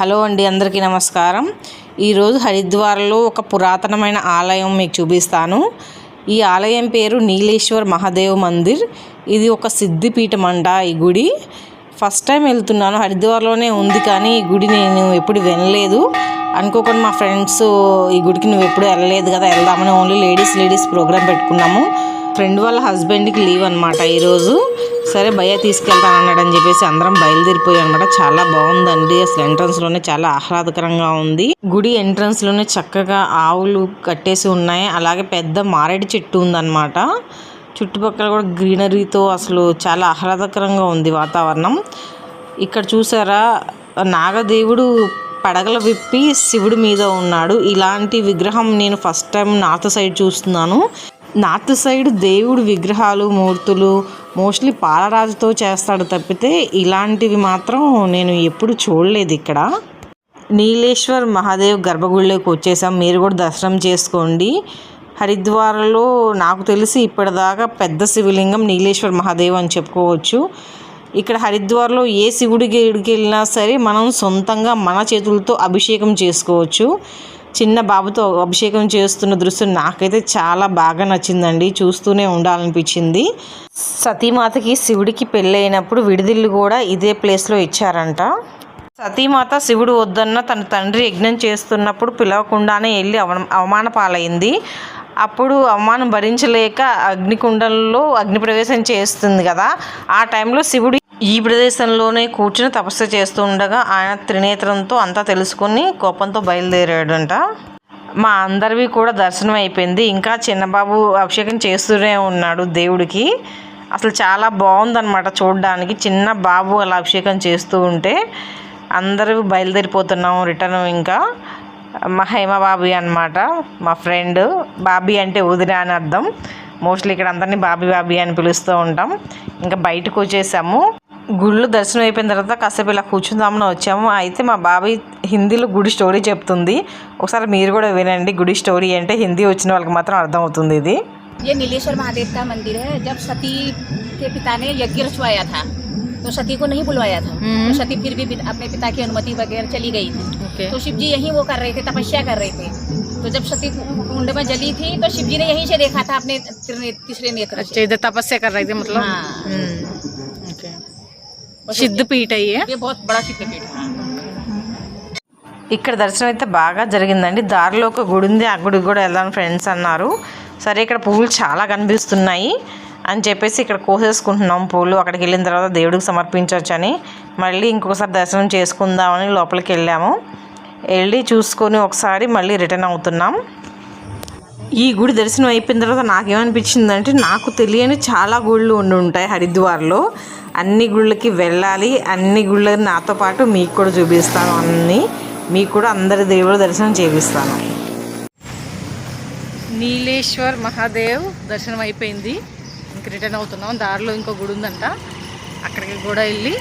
Hello అండి అందరికీ నమస్కారం. ఈరోజు హరిద్వార్లో ఒక పురాతనమైన ఆలయం మీకు చూపిస్తాను. ఈ ఆలయం పేరు నీలేశ్వర్ మహాదేవ్ మందిర్. ఇది ఒక సిద్ధిపీఠం అంట ఈ గుడి. ఫస్ట్ టైం వెళ్తున్నాను హరిద్వార్లోనే ఉంది కానీ ఈ గుడి నేను ఎప్పుడు వినలేదు. అనుకోకుండా మా ఫ్రెండ్స్ ఈ గుడికి నువ్వు ఎప్పుడు వెళ్ళలేదు కదా వెళ్దామని ఓన్లీ లేడీస్ లేడీస్ ప్రోగ్రామ్ పెట్టుకున్నాము. ఫ్రెండ్ వాళ్ళ హస్బెండ్కి లీవ్ అనమాట ఈరోజు. సరే భయ్య తీసుకెళ్తాను అన్నాడు అని చెప్పేసి అందరం బయలుదేరిపోయాం అనమాట చాలా బాగుందండి. అసలు ఎంట్రన్స్లోనే చాలా ఆహ్లాదకరంగా ఉంది. గుడి ఎంట్రన్స్లోనే చక్కగా ఆవులు కట్టేసి ఉన్నాయి. అలాగే పెద్ద మారేడు చెట్టు ఉందన్నమాట. చుట్టుపక్కల కూడా గ్రీనరీతో అసలు చాలా ఆహ్లాదకరంగా ఉంది వాతావరణం. ఇక్కడ చూసారా? నాగదేవుడు పడగల విప్పి శివుడి మీద ఉన్నాడు. ఇలాంటి విగ్రహం నేను ఫస్ట్ టైం నార్త్ సైడ్ చూస్తున్నాను. నార్త్ సైడ్ దేవుడు విగ్రహాలు మూర్తులు మోస్ట్లీ పాలరాజుతో చేస్తాడు తప్పితే ఇలాంటివి మాత్రం నేను ఎప్పుడు చూడలేదు ఇక్కడ. నీలేశ్వర్ మహాదేవ్ గర్భగుడిలోకి వచ్చేసాం. మీరు కూడా దర్శనం చేసుకోండి. హరిద్వార్లో నాకు తెలిసి ఇప్పటిదాకా పెద్ద శివలింగం నీలేశ్వర్ మహాదేవ్ అని చెప్పుకోవచ్చు. ఇక్కడ హరిద్వార్లో ఏ శివుడి గుడికి వెళ్ళినా సరే మనం సొంతంగా మన చేతులతో అభిషేకం చేసుకోవచ్చు. చిన్న బాబుతో అభిషేకం చేస్తున్న దృశ్యం నాకైతే చాలా బాగా నచ్చిందండి. చూస్తూనే ఉండాలనిపించింది. సతీమాతకి శివుడికి పెళ్ళైనప్పుడు విడిదిల్లు కూడా ఇదే ప్లేస్లో ఇచ్చారంట. సతీమాత శివుడు వద్దన్న తన తండ్రి యజ్ఞం చేస్తున్నప్పుడు పిలవకుండానే వెళ్ళి అవ అవమాన పాలైంది అప్పుడు అవమానం భరించలేక అగ్నికుండంలో అగ్ని ప్రవేశం చేస్తుంది కదా. ఆ టైంలో శివుడు ఈ ప్రదేశంలోనే కూర్చుని తపస్సు చేస్తూ ఉండగా ఆయన త్రినేత్రంతో అంతా తెలుసుకుని కోపంతో బయలుదేరాడంట. మా అందరివి కూడా దర్శనం అయిపోయింది. ఇంకా చిన్నబాబు అభిషేకం చేస్తూనే ఉన్నాడు దేవుడికి. అసలు చాలా బాగుందన్నమాట చూడడానికి. చిన్న బాబు అలా అభిషేకం చేస్తూ ఉంటే అందరూ బయలుదేరిపోతున్నాం రిటర్న్ ఇంకా. మా హేమ బాబీ అనమాట మా ఫ్రెండ్. బాబీ అంటే వదిన అని అర్థం. మోస్ట్లీ ఇక్కడ అందరినీ బాబీ బాబీ అని పిలుస్తూ ఉంటాం. ఇంకా బయటకు వచ్చేసాము. గుళ్ళు దర్శనం అయిపోయిన తర్వాత కాసేపు ఇలా కూర్చుందామని వచ్చాము అయితే మా బాబాయ్ హిందీలో గుడి స్టోరీ చెప్తుంది ఒకసారి మీరు కూడా వినండి గుడి స్టోరీ అంటే హిందీ వచ్చిన వాళ్ళకి మాత్రం అర్థమవుతుంది ఇది ये नीलेश्वर महादेव का मंदिर है जब सती के पिता ने यज्ञ रचवाया था तो सती को नहीं बुलवाया था तो सती फिर भी पिता- अपने पिता की अनुमति बगैर चली गई थी तो शिव जी यहीं वो कर रहे थे तपस्या कर रहे थे तो जब सती कुंड में जली थी तो शिव जी ने यहीं से देखा था अपने तिरने- तीसरे नेत्र से अच्छा इधर तपस्या कर रही थी मतलब हाँ। ओके सिद्ध पीठ है ये ये बहुत बड़ा सिद्धपीठ है ఇక్కడ దర్శనం అయితే బాగా జరిగిందండి దారిలో ఒక గుడి ఉంది ఆ గుడికి కూడా వెళ్దాం ఫ్రెండ్స్ అన్నారు సరే ఇక్కడ పువ్వులు చాలా కనిపిస్తున్నాయి అని చెప్పేసి ఇక్కడ కోసేసుకుంటున్నాం పూలు అక్కడికి వెళ్ళిన తర్వాత దేవుడికి సమర్పించవచ్చని మళ్ళీ ఇంకొకసారి దర్శనం చేసుకుందామని లోపలికి వెళ్ళాము వెళ్ళి చూసుకొని ఒకసారి మళ్ళీ రిటర్న్ అవుతున్నాం ఈ గుడి దర్శనం అయిపోయిన తర్వాత నాకేమనిపించిందంటే నాకు తెలియని చాలా గుళ్ళు ఉండి ఉంటాయి హరిద్వార్లో. అన్ని గుళ్ళకి వెళ్ళాలి అన్ని గుళ్ళని నాతో పాటు మీకు కూడా చూపిస్తాను అన్ని. మీకు కూడా అందరి దేవుడు దర్శనం చేపిస్తాను. నీలేశ్వర్ మహాదేవ్ దర్శనం అయిపోయింది. ఇంక రిటర్న్ అవుతున్నాం. దారిలో ఇంకో గుడి ఉందంట అక్కడికి కూడా వెళ్ళి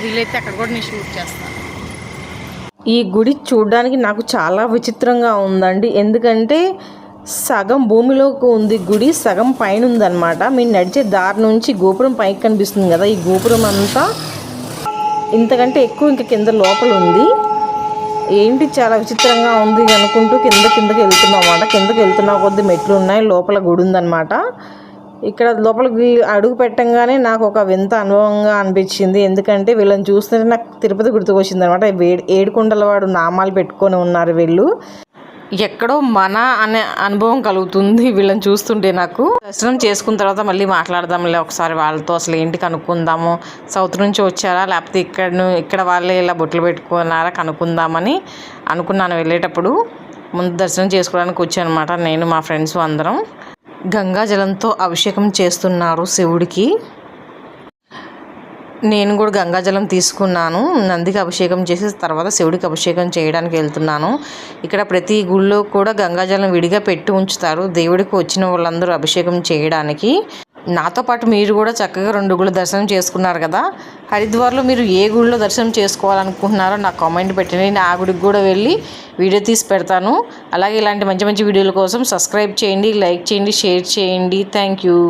వీలైతే అక్కడ కూడా నేను షూట్ చేస్తాను. ఈ గుడి చూడడానికి నాకు చాలా విచిత్రంగా ఉందండి. ఎందుకంటే సగం భూమిలోకి ఉంది గుడి సగం పైన ఉందన్నమాట. మీరు నడిచే దారి నుంచి గోపురం పైకి కనిపిస్తుంది కదా ఈ గోపురం అంతా ఇంతకంటే ఎక్కువ ఇంకా కింద లోపల ఉంది. ఏంటి చాలా విచిత్రంగా ఉంది అనుకుంటూ కింద కిందకి వెళ్తున్నాం అన్నమాట. కిందకి వెళ్తున్నా కొద్ది మెట్లు ఉన్నాయి లోపల గుడి ఉందన్నమాట. ఇక్కడ లోపలికి అడుగు పెట్టంగానే నాకు ఒక వింత అనుభవంగా అనిపించింది. ఎందుకంటే వీళ్ళని చూస్తుంటే నాకు తిరుపతి గుర్తుకొచ్చింది అనమాట ఏడుకొండల వాడు నామాలు పెట్టుకొని ఉన్నారు వీళ్ళు. ఎక్కడో మన అనే అనుభవం కలుగుతుంది వీళ్ళని చూస్తుంటే నాకు. దర్శనం చేసుకున్న తర్వాత మళ్ళీ మాట్లాడదాంలే ఒకసారి వాళ్ళతో. అసలు ఏంటి కనుక్కుందాము? సౌత్ నుంచి వచ్చారా? లేకపోతే ఇక్కడ ఇక్కడ వాళ్ళే ఇలా బొట్లు పెట్టుకున్నారా? కనుక్కుందామని అనుకున్నాను. వెళ్ళేటప్పుడు ముందు దర్శనం చేసుకోవడానికి వచ్చానమాట. నేను మా ఫ్రెండ్స్ అందరం. గంగాజలంతో అభిషేకం చేస్తున్నారు శివుడికి. నేను కూడా గంగాజలం తీసుకున్నాను. నందికి అభిషేకం చేసి తర్వాత శివుడికి అభిషేకం చేయడానికి వెళ్తున్నాను. ఇక్కడ ప్రతి గుళ్ళో కూడా గంగాజలం విడిగా పెట్టి ఉంచుతారు. దేవుడికి వచ్చిన వాళ్ళందరూ అభిషేకం చేయడానికి. నాతో పాటు మీరు కూడా చక్కగా రెండు గుళ్ళు దర్శనం చేసుకున్నారు కదా. హరిద్వార్లో మీరు ఏ గుడిలో దర్శనం చేసుకోవాలనుకుంటున్నారో నాకు కామెంట్ పెట్టండి. నేను ఆ గుడికి కూడా వెళ్ళి వీడియో తీసి పెడతాను. అలాగే ఇలాంటి మంచి మంచి వీడియోల కోసం సబ్స్క్రైబ్ చేయండి లైక్ చేయండి షేర్ చేయండి. Thank you.